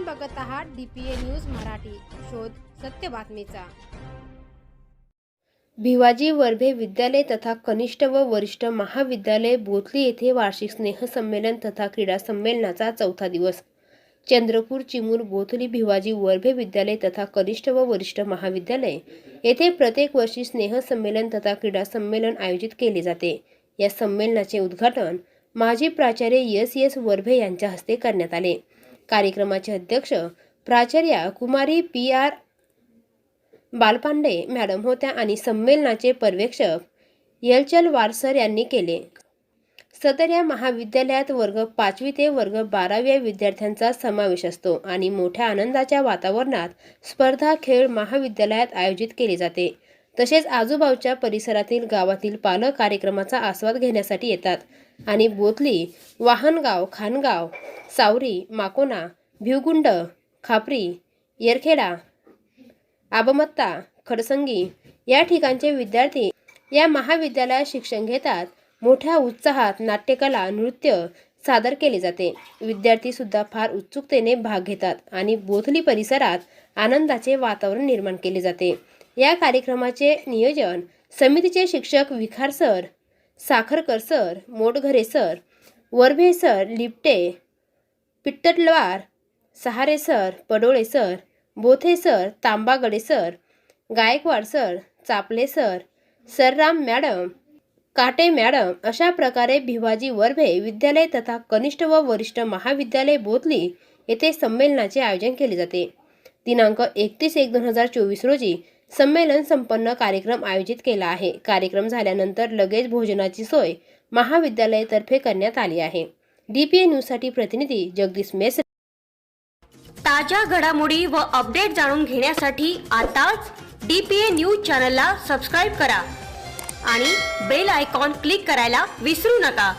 आपण बघत आहात डीपीए न्यूज मराठी. शोध सत्य बातमीचा. भिवाजी वर्भे विद्यालय तथा कनिष्ठ व वरिष्ठ महाविद्यालय बोथली येथे वार्षिक स्नेहसंमेलन तथा क्रीडा संमेलनाचा चौथा दिवस. चंद्रपूर चिमूर बोथली भिवाजी वर्भे विद्यालय तथा कनिष्ठ व वरिष्ठ महाविद्यालय येथे प्रत्येक वर्षी स्नेहसंमेलन तथा क्रीडा संमेलन आयोजित केले जाते. या संमेलनाचे उद्घाटन माजी प्राचार्य एस एस वर्भे यांच्या हस्ते करण्यात आले. कार्यक्रमाचे अध्यक्ष प्राचार्या Kumari P R Balpande madam होत्या आणि संमेलनाचे पर्यवेक्षक यलचल वारसर यांनी केले. सदर या महाविद्यालयात वर्ग पाचवी ते वर्ग बाराव्या विद्यार्थ्यांचा समावेश असतो आणि मोठ्या आनंदाच्या वातावरणात स्पर्धा खेळ महाविद्यालयात आयोजित केले जाते. तसेच आजूबाजूच्या परिसरातील गावातील पालक कार्यक्रमाचा आस्वाद घेण्यासाठी येतात. आणि बोथली वाहनगाव खानगाव सावरी माकोना भिवगुंड खापरी येरखेडा आबमत्ता खडसंगी या ठिकाणचे विद्यार्थी या महाविद्यालयात शिक्षण घेतात. मोठ्या उत्साहात नाट्यकला नृत्य सादर केले जाते. विद्यार्थी सुद्धा फार उत्सुकतेने भाग घेतात आणि बोथली परिसरात आनंदाचे वातावरण निर्माण केले जाते. या कार्यक्रमाचे नियोजन समितीचे शिक्षक Vikhar sir Sakharkar sir Motghare sir Varbhe sir Lipte Pittalwar Sahare sir Padole sir Bothe sir Tambagade sir Gaikwad sir Chaple sir Sarram madam Kate madam अशा प्रकारे भिवाजी वर्भे विद्यालय तथा कनिष्ठ व वरिष्ठ महाविद्यालय बोधली येथे संमेलनाचे आयोजन केले जाते. दिनांक एकतीस एक दोन हजार चोवीस रोजी संमेलन संपन्न कार्यक्रम आयोजित केला आहे. कार्यक्रम झाल्यानंतर लगेच भोजनाची सोय महाविद्यालयातर्फे करण्यात आली आहे. डीपीए न्यूजसाठी प्रतिनिधी जगदीश मेस ताज्या घडामोडी व अपडेट जाणून घेण्यासाठी आताच डी पी ए न्यूज चॅनलला सबस्क्राईब करा आणि बेल आयकॉन क्लिक करायला विसरू नका.